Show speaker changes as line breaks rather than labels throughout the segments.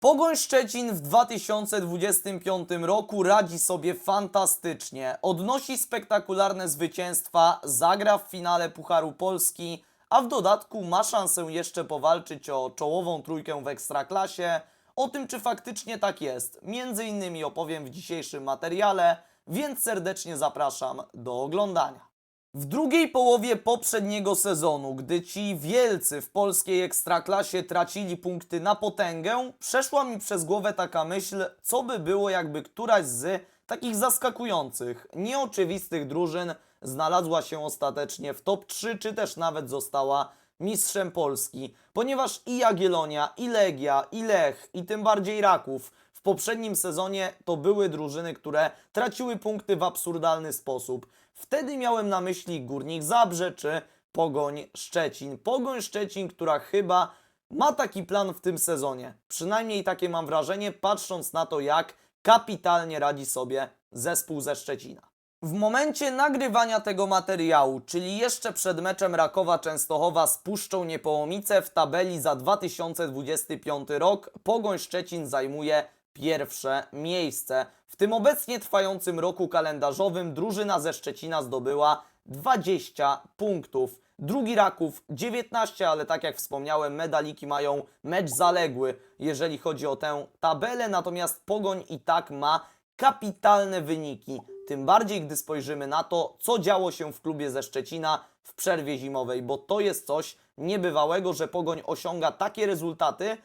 Pogoń Szczecin w 2025 roku radzi sobie fantastycznie. Odnosi spektakularne zwycięstwa, zagra w finale Pucharu Polski, a w dodatku ma szansę jeszcze powalczyć o czołową trójkę w Ekstraklasie. O tym, czy faktycznie tak jest, między innymi opowiem w dzisiejszym materiale, więc serdecznie zapraszam do oglądania. W drugiej połowie poprzedniego sezonu, gdy ci wielcy w polskiej ekstraklasie tracili punkty na potęgę, przeszła mi przez głowę taka myśl, co by było, jakby któraś z takich zaskakujących, nieoczywistych drużyn znalazła się ostatecznie w top 3, czy też nawet została mistrzem Polski, ponieważ i Jagiellonia, i Legia, i Lech, i tym bardziej Raków w poprzednim sezonie to były drużyny, które traciły punkty w absurdalny sposób. Wtedy miałem na myśli Górnik Zabrze czy Pogoń Szczecin. Pogoń Szczecin, która chyba ma taki plan w tym sezonie. Przynajmniej takie mam wrażenie, patrząc na to, jak kapitalnie radzi sobie zespół ze Szczecina. W momencie nagrywania tego materiału, czyli jeszcze przed meczem Rakowa Częstochowa z Puszczą Niepołomice w tabeli za 2025 rok, Pogoń Szczecin zajmuje pierwsze miejsce. W tym obecnie trwającym roku kalendarzowym drużyna ze Szczecina zdobyła 20 punktów. Drugi Raków 19, ale tak jak wspomniałem, medaliki mają mecz zaległy, jeżeli chodzi o tę tabelę, natomiast Pogoń i tak ma kapitalne wyniki. Tym bardziej, gdy spojrzymy na to, co działo się w klubie ze Szczecina w przerwie zimowej, bo to jest coś niebywałego, że Pogoń osiąga takie rezultaty,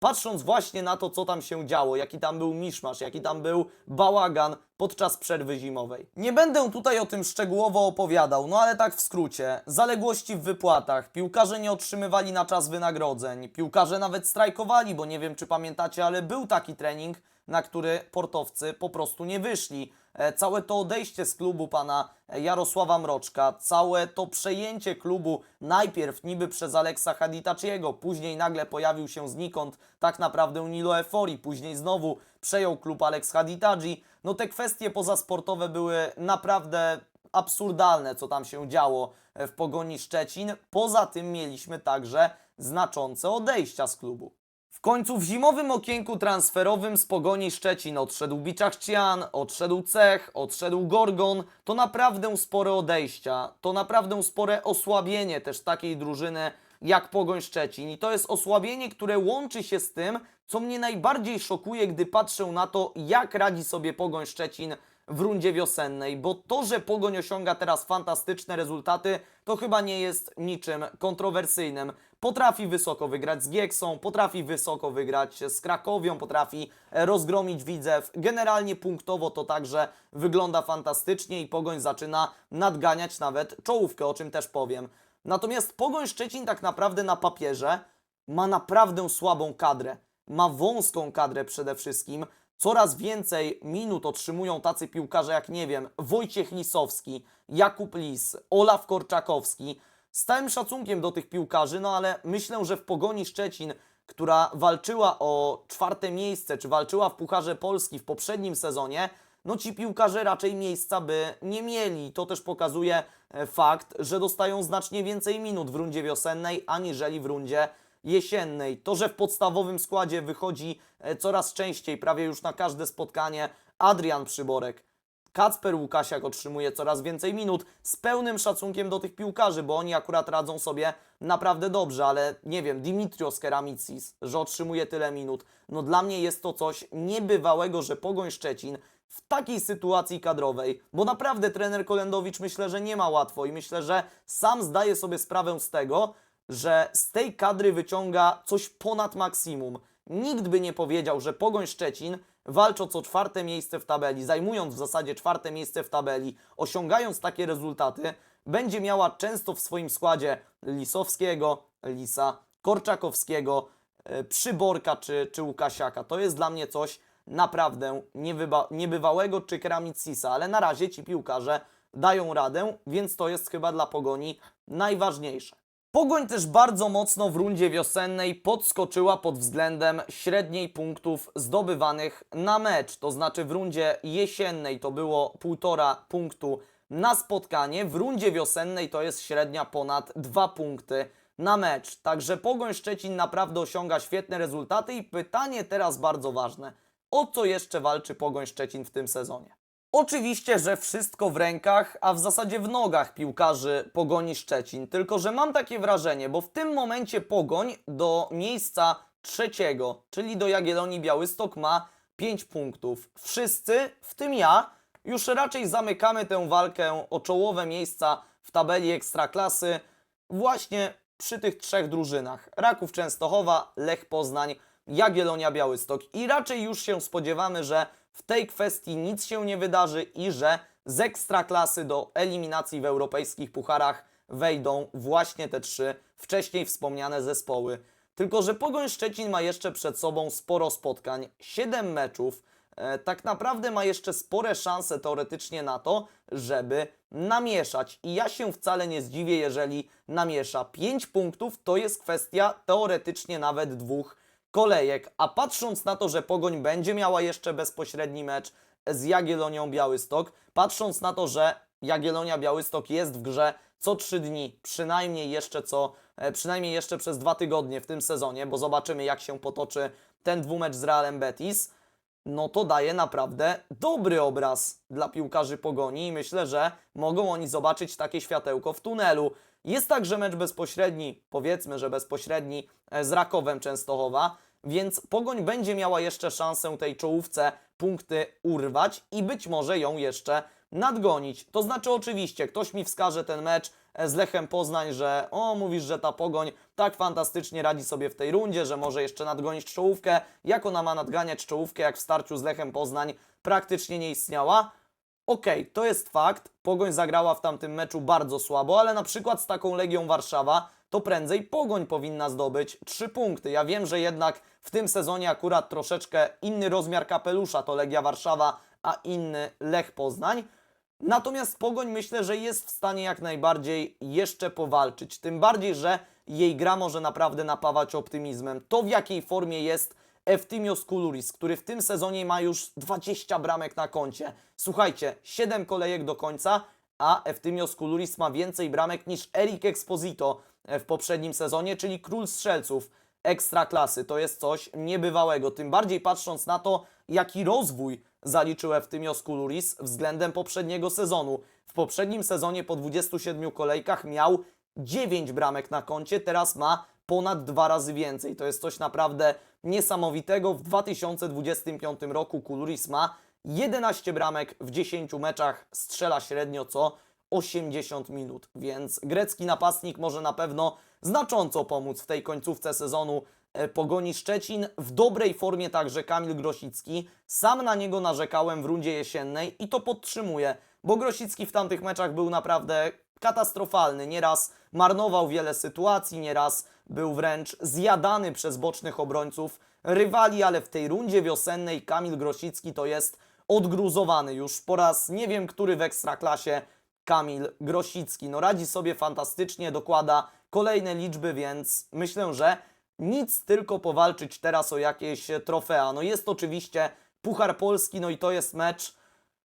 patrząc właśnie na to, co tam się działo, jaki tam był miszmasz, jaki tam był bałagan podczas przerwy zimowej. Nie będę tutaj o tym szczegółowo opowiadał, no ale tak w skrócie. Zaległości w wypłatach, piłkarze nie otrzymywali na czas wynagrodzeń, piłkarze nawet strajkowali, bo nie wiem czy pamiętacie, ale był taki trening, na który portowcy po prostu nie wyszli. E, Całe to odejście z klubu pana Jarosława Mroczka, całe to przejęcie klubu najpierw niby przez Aleksa Haditaciego, później nagle pojawił się znikąd tak naprawdę Nilo Efori, później znowu przejął klub Alex Haditaji. No te kwestie pozasportowe były naprawdę absurdalne, co tam się działo e, w Pogoni Szczecin. Poza tym mieliśmy także znaczące odejścia z klubu. W końcu w zimowym okienku transferowym z Pogoni Szczecin odszedł Biczachcian, odszedł Cech, odszedł Gorgon. To naprawdę spore odejścia, to naprawdę spore osłabienie też takiej drużyny jak Pogoń Szczecin. I to jest osłabienie, które łączy się z tym, co mnie najbardziej szokuje, gdy patrzę na to, jak radzi sobie Pogoń Szczecin w rundzie wiosennej, bo to, że Pogoń osiąga teraz fantastyczne rezultaty, to chyba nie jest niczym kontrowersyjnym. Potrafi wysoko wygrać z Gieksą, potrafi wysoko wygrać z Krakowią, potrafi e, rozgromić Widzew. Generalnie punktowo to także wygląda fantastycznie i Pogoń zaczyna nadganiać nawet czołówkę, o czym też powiem. Natomiast Pogoń Szczecin tak naprawdę na papierze ma naprawdę słabą kadrę. Ma wąską kadrę przede wszystkim. Coraz więcej minut otrzymują tacy piłkarze jak, nie wiem, Wojciech Lisowski, Jakub Lis, Olaf Korczakowski. Z całym szacunkiem do tych piłkarzy, no ale myślę, że w Pogoni Szczecin, która walczyła o czwarte miejsce, czy walczyła w Pucharze Polski w poprzednim sezonie, no ci piłkarze raczej miejsca by nie mieli. To też pokazuje e, fakt, że dostają znacznie więcej minut w rundzie wiosennej, aniżeli w rundzie jesiennej. To, że w podstawowym składzie wychodzi e, coraz częściej, prawie już na każde spotkanie, Adrian Przyborek. Kacper Łukasiak otrzymuje coraz więcej minut z pełnym szacunkiem do tych piłkarzy, bo oni akurat radzą sobie naprawdę dobrze, ale nie wiem, Dimitrios Keramicis, że otrzymuje tyle minut. No dla mnie jest to coś niebywałego, że Pogoń Szczecin w takiej sytuacji kadrowej, bo naprawdę trener Kolendowicz myślę, że nie ma łatwo i myślę, że sam zdaje sobie sprawę z tego, że z tej kadry wyciąga coś ponad maksimum. Nikt by nie powiedział, że Pogoń Szczecin walcząc o czwarte miejsce w tabeli, zajmując w zasadzie czwarte miejsce w tabeli, osiągając takie rezultaty, będzie miała często w swoim składzie Lisowskiego, Lisa, Korczakowskiego, e, Przyborka czy, czy Łukasiaka. To jest dla mnie coś naprawdę niebywa, niebywałego czy Keramicisa, ale na razie ci piłkarze dają radę, więc to jest chyba dla Pogoni najważniejsze. Pogoń też bardzo mocno w rundzie wiosennej podskoczyła pod względem średniej punktów zdobywanych na mecz. To znaczy w rundzie jesiennej to było 1,5 punktu na spotkanie, w rundzie wiosennej to jest średnia ponad 2 punkty na mecz. Także Pogoń Szczecin naprawdę osiąga świetne rezultaty i pytanie teraz bardzo ważne. O co jeszcze walczy Pogoń Szczecin w tym sezonie? Oczywiście, że wszystko w rękach, a w zasadzie w nogach piłkarzy Pogoni Szczecin. Tylko, że mam takie wrażenie, bo w tym momencie Pogoń do miejsca trzeciego, czyli do Jagiellonii Białystok ma 5 punktów. Wszyscy, w tym ja, już raczej zamykamy tę walkę o czołowe miejsca w tabeli Ekstraklasy właśnie przy tych trzech drużynach. Raków Częstochowa, Lech Poznań, Jagiellonia Białystok. I raczej już się spodziewamy, że w tej kwestii nic się nie wydarzy i że z Ekstraklasy do eliminacji w europejskich pucharach wejdą właśnie te trzy wcześniej wspomniane zespoły. Tylko, że Pogoń Szczecin ma jeszcze przed sobą sporo spotkań, 7 meczów, e, tak naprawdę ma jeszcze spore szanse teoretycznie na to, żeby namieszać. I ja się wcale nie zdziwię, jeżeli namiesza 5 punktów, to jest kwestia teoretycznie nawet dwóch kolejek. A patrząc na to, że Pogoń będzie miała jeszcze bezpośredni mecz z Jagiellonią Białystok, patrząc na to, że Jagiellonia Białystok jest w grze co 3 dni, przynajmniej jeszcze co, e, przynajmniej jeszcze przez dwa tygodnie w tym sezonie, bo zobaczymy jak się potoczy ten dwumecz z Realem Betis, no to daje naprawdę dobry obraz dla piłkarzy Pogoni i myślę, że mogą oni zobaczyć takie światełko w tunelu. Jest także mecz bezpośredni, powiedzmy, że bezpośredni e, z Rakowem Częstochowa, więc Pogoń będzie miała jeszcze szansę tej czołówce punkty urwać i być może ją jeszcze nadgonić. To znaczy oczywiście, ktoś mi wskaże ten mecz e, z Lechem Poznań, że o, mówisz, że ta Pogoń tak fantastycznie radzi sobie w tej rundzie, że może jeszcze nadgonić czołówkę. Jak ona ma nadganiać czołówkę, jak w starciu z Lechem Poznań praktycznie nie istniała? Okej, to jest fakt. Pogoń zagrała w tamtym meczu bardzo słabo, ale na przykład z taką Legią Warszawa to prędzej Pogoń powinna zdobyć 3 punkty. Ja wiem, że jednak w tym sezonie akurat troszeczkę inny rozmiar kapelusza to Legia Warszawa, a inny Lech Poznań. Natomiast Pogoń myślę, że jest w stanie jak najbardziej jeszcze powalczyć. Tym bardziej, że jej gra może naprawdę napawać optymizmem. To w jakiej formie jest Eftimios Kuluris, który w tym sezonie ma już 20 bramek na koncie. Słuchajcie, 7 kolejek do końca, a Eftimios Kuluris ma więcej bramek niż Eric Exposito w poprzednim sezonie, czyli król strzelców ekstraklasy. To jest coś niebywałego. Tym bardziej patrząc na to, jaki rozwój zaliczył Eftimios Kuluris względem poprzedniego sezonu. W poprzednim sezonie po 27 kolejkach miał 9 bramek na koncie, teraz ma ponad dwa razy więcej. To jest coś naprawdę niesamowitego. W 2025 roku Kuluris ma 11 bramek w 10 meczach, strzela średnio co 80 minut, więc grecki napastnik może na pewno znacząco pomóc w tej końcówce sezonu e, Pogoni Szczecin. W dobrej formie także Kamil Grosicki. Sam na niego narzekałem w rundzie jesiennej i to podtrzymuję, bo Grosicki w tamtych meczach był naprawdę katastrofalny. Nieraz marnował wiele sytuacji, nieraz był wręcz zjadany przez bocznych obrońców rywali, ale w tej rundzie wiosennej Kamil Grosicki to jest odgruzowany już po raz nie wiem który w Ekstraklasie Kamil Grosicki. No radzi sobie fantastycznie, dokłada kolejne liczby, więc myślę, że nic tylko powalczyć teraz o jakieś trofea. No jest oczywiście Puchar Polski, no i to jest mecz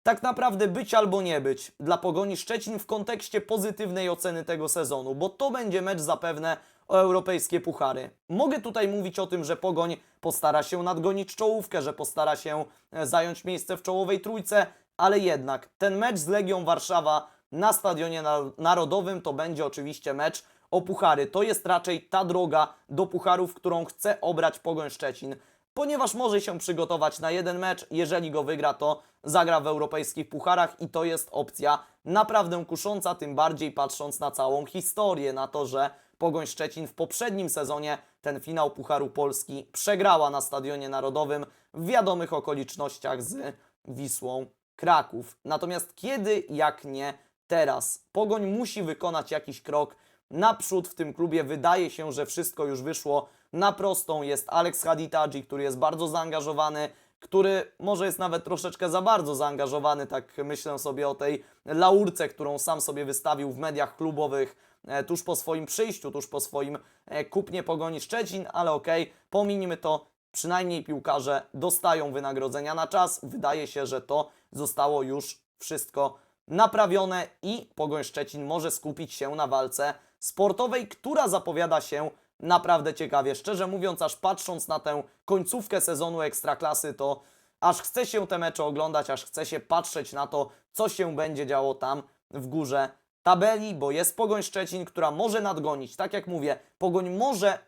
tak naprawdę być albo nie być dla Pogoni Szczecin w kontekście pozytywnej oceny tego sezonu, bo to będzie mecz zapewne o europejskie puchary. Mogę tutaj mówić o tym, że Pogoń postara się nadgonić czołówkę, że postara się e, zająć miejsce w czołowej trójce, ale jednak ten mecz z Legią Warszawa na Stadionie Na- Narodowym to będzie oczywiście mecz o puchary. To jest raczej ta droga do pucharów, którą chce obrać Pogoń Szczecin ponieważ może się przygotować na jeden mecz. Jeżeli go wygra, to zagra w europejskich pucharach i to jest opcja naprawdę kusząca, tym bardziej patrząc na całą historię, na to, że Pogoń Szczecin w poprzednim sezonie ten finał Pucharu Polski przegrała na Stadionie Narodowym w wiadomych okolicznościach z Wisłą Kraków. Natomiast kiedy, jak nie teraz, Pogoń musi wykonać jakiś krok naprzód w tym klubie. Wydaje się, że wszystko już wyszło na prostą. Jest Alex Haditaji, który jest bardzo zaangażowany, który może jest nawet troszeczkę za bardzo zaangażowany, tak myślę sobie o tej laurce, którą sam sobie wystawił w mediach klubowych e, tuż po swoim przyjściu, tuż po swoim e, kupnie Pogoni Szczecin, ale okej, pominijmy to, przynajmniej piłkarze dostają wynagrodzenia na czas. Wydaje się, że to zostało już wszystko naprawione i Pogoń Szczecin może skupić się na walce sportowej, która zapowiada się naprawdę ciekawie. Szczerze mówiąc, aż patrząc na tę końcówkę sezonu Ekstraklasy, to aż chce się te mecze oglądać, aż chce się patrzeć na to, co się będzie działo tam w górze tabeli, bo jest Pogoń Szczecin, która może nadgonić. Tak jak mówię, Pogoń może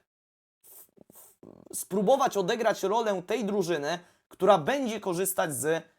spróbować odegrać rolę tej drużyny, która będzie korzystać z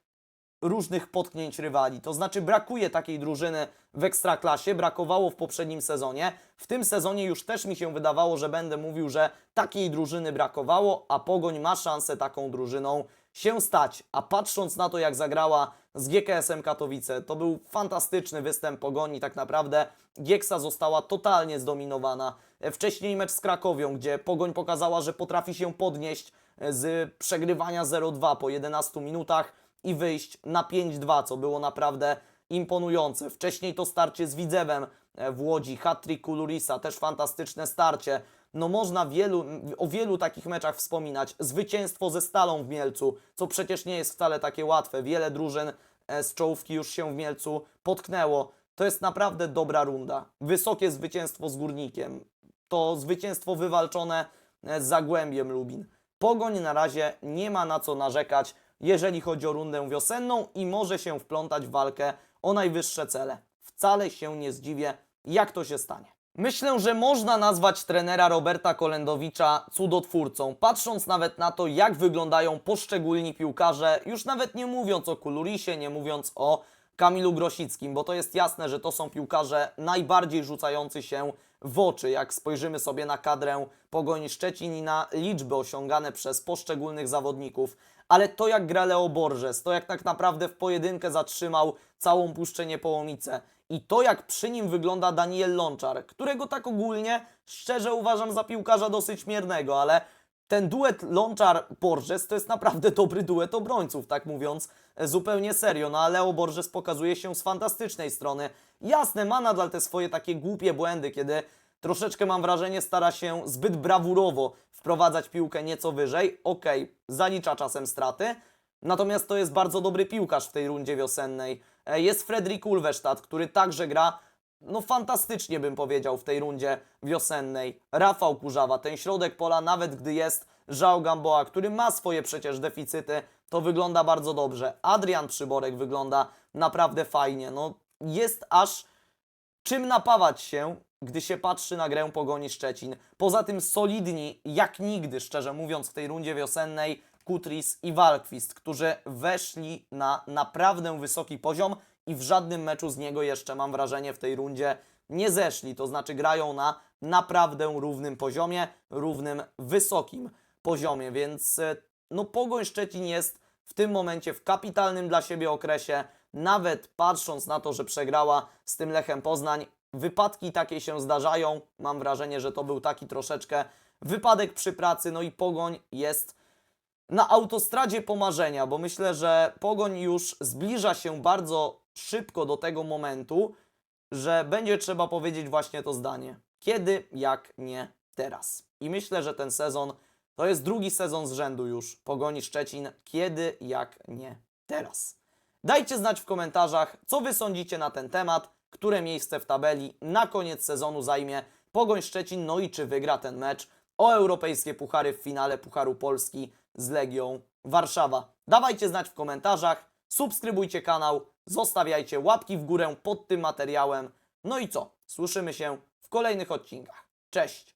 różnych potknięć rywali. To znaczy brakuje takiej drużyny w ekstraklasie, brakowało w poprzednim sezonie. W tym sezonie już też mi się wydawało, że będę mówił, że takiej drużyny brakowało, a Pogoń ma szansę taką drużyną się stać. A patrząc na to, jak zagrała z GKS-em Katowice, to był fantastyczny występ Pogoni. Tak naprawdę Gieksa została totalnie zdominowana. Wcześniej mecz z Krakowią, gdzie Pogoń pokazała, że potrafi się podnieść z przegrywania 0-2 po 11 minutach i wyjść na 5-2, co było naprawdę imponujące. Wcześniej to starcie z Widzewem e, w Łodzi, hat-trick Kulurisa, też fantastyczne starcie. No można wielu, o wielu takich meczach wspominać. Zwycięstwo ze Stalą w Mielcu, co przecież nie jest wcale takie łatwe. Wiele drużyn e, z czołówki już się w Mielcu potknęło. To jest naprawdę dobra runda. Wysokie zwycięstwo z Górnikiem. To zwycięstwo wywalczone e, z Zagłębiem Lubin. Pogoń na razie nie ma na co narzekać, jeżeli chodzi o rundę wiosenną i może się wplątać w walkę o najwyższe cele. Wcale się nie zdziwię, jak to się stanie. Myślę, że można nazwać trenera Roberta Kolendowicza cudotwórcą, patrząc nawet na to, jak wyglądają poszczególni piłkarze, już nawet nie mówiąc o Kulurisie, nie mówiąc o Kamilu Grosickim, bo to jest jasne, że to są piłkarze najbardziej rzucający się w oczy, jak spojrzymy sobie na kadrę Pogoni Szczecin i na liczby osiągane przez poszczególnych zawodników. Ale to jak gra Leo Borges, to jak tak naprawdę w pojedynkę zatrzymał całą Puszczę Niepołomice i to jak przy nim wygląda Daniel Lonczar, którego tak ogólnie szczerze uważam za piłkarza dosyć miernego, ale ten duet Lonczar-Borges to jest naprawdę dobry duet obrońców, tak mówiąc e, zupełnie serio. No a Leo Borges pokazuje się z fantastycznej strony. Jasne, ma nadal te swoje takie głupie błędy, kiedy troszeczkę mam wrażenie stara się zbyt brawurowo wprowadzać piłkę nieco wyżej. Okej, zalicza czasem straty, natomiast to jest bardzo dobry piłkarz w tej rundzie wiosennej. E, Jest Fredrik Ulwesztad, który także gra no fantastycznie bym powiedział w tej rundzie wiosennej. Rafał Kurzawa, ten środek pola, nawet gdy jest Żał Gamboa, który ma swoje przecież deficyty, to wygląda bardzo dobrze. Adrian Przyborek wygląda naprawdę fajnie. No jest aż czym napawać się, gdy się patrzy na grę Pogoni Szczecin. Poza tym solidni jak nigdy, szczerze mówiąc, w tej rundzie wiosennej Kutris i Walkwist, którzy weszli na naprawdę wysoki poziom i w żadnym meczu z niego jeszcze, mam wrażenie, w tej rundzie nie zeszli. To znaczy grają na naprawdę równym poziomie, równym, wysokim poziomie, więc e, no Pogoń Szczecin jest w tym momencie w kapitalnym dla siebie okresie, nawet patrząc na to, że przegrała z tym Lechem Poznań, wypadki takie się zdarzają. Mam wrażenie, że to był taki troszeczkę wypadek przy pracy, no i Pogoń jest na autostradzie pomarzenia, bo myślę, że Pogoń już zbliża się bardzo szybko do tego momentu, że będzie trzeba powiedzieć właśnie to zdanie. Kiedy, jak nie teraz. I myślę, że ten sezon to jest drugi sezon z rzędu już Pogoni Szczecin. Kiedy, jak nie teraz. Dajcie znać w komentarzach, co Wy sądzicie na ten temat, które miejsce w tabeli na koniec sezonu zajmie Pogoń Szczecin, no i czy wygra ten mecz o europejskie puchary w finale Pucharu Polski z Legią Warszawa. Dawajcie znać w komentarzach, subskrybujcie kanał, zostawiajcie łapki w górę pod tym materiałem. No i co? Słyszymy się w kolejnych odcinkach. Cześć!